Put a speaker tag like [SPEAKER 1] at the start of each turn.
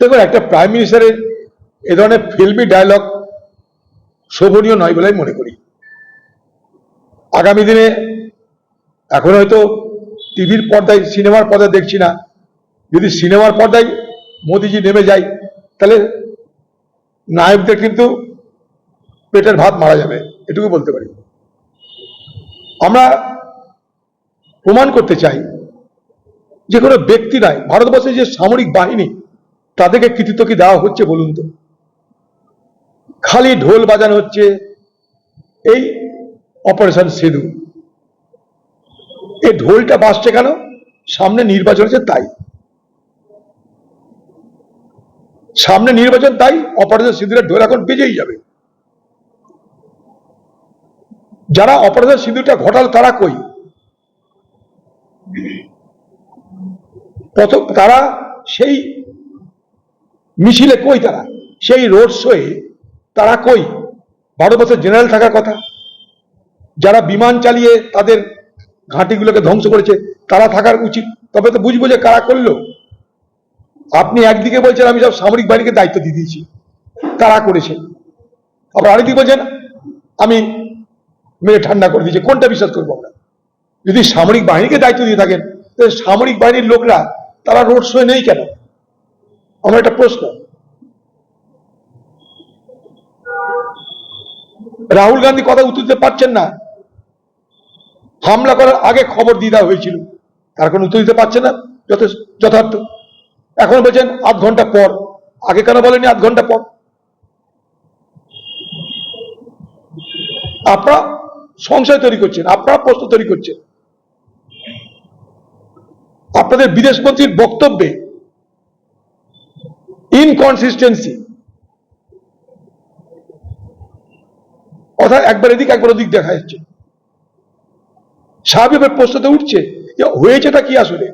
[SPEAKER 1] দেখুন, একটা প্রাইম মিনিস্টারের এ ধরনের ফিল্মি ডায়লগ শোভনীয় নয় বলে মনে করি। আগামী দিনে এখন হয়তো টিভির পর্দায়, সিনেমার পর্দায় দেখছি না। যদি সিনেমার পর্দায় মোদিজি নেমে যায়, তাহলে নায়কদের কিন্তু পেটের ভাত মারা যাবে, এটুকু বলতে পারি। আমরা প্রমাণ করতে চাই, যে কোনো ব্যক্তি নয়, ভারতবর্ষের যে সামরিক বাহিনী তাদেরকে কৃতিত্ব কি দেওয়া হচ্ছে বলুন তো। খালি ঢোল বাজানো হচ্ছে এই অপারেশন সেদু এই ঢোলটা বাজছে কেন? সামনে নির্বাচন হচ্ছে তাই। সামনে নির্বাচন তাই, অপারেশন সিঁদুরের ঢোল এখন বেজেই যাবে। যারা অপারেশন সিঁদুরটা ঘটাল তারা কই? প্রথম তারা সেই মিছিলে কই তারা? সেই রোড শোয়ে তারা কই? ভারতবর্ষের জেনারেল থাকার কথা। যারা বিমান চালিয়ে তাদের ঘাঁটিগুলোকে ধ্বংস করেছে, তারা থাকার উচিত। তবে তো বুঝব যে কারা করল। আপনি একদিকে বলছেন, আমি সব সামরিক বাহিনীকে দায়িত্ব দিয়ে দিয়েছি। তারা করেছে? আবার আরেকদিকে বলছেন, আমি মেরে ঠান্ডা করে দিয়েছি। কোনটা বিশ্বাস করব আমরা? যদি সামরিক বাহিনীকে দায়িত্ব দিয়ে থাকেন, তাহলে সামরিক বাহিনীর লোকরা, তারা রোড শোয়ে নেই কেন? আমার একটা প্রশ্ন। রাহুল গান্ধী কথা উত্তর দিতে পারছেন না। হামলা করার আগে খবর দিয়ে দেওয়া হয়েছিল। তার কোনো উত্তর দিতে পারছে না। যথেষ্ট, যথার্থ। এখন বলছেন আধ ঘণ্টা পর। আগে কেন বলেনি আধ ঘণ্টা পর? আপনারা সংশয় তৈরি করছেন। আপনারা প্রশ্ন তৈরি করছেন। আপনাদের বিদেশ মন্ত্রীর বক্তব্যে ইনকনসিস্টেন্সি অর্থাৎ একবার এদিক একবার ওদিক দেখা যাচ্ছে। স্বাভাবিক প্রশ্নতে উঠছে হয়েছেটা কি আসলে?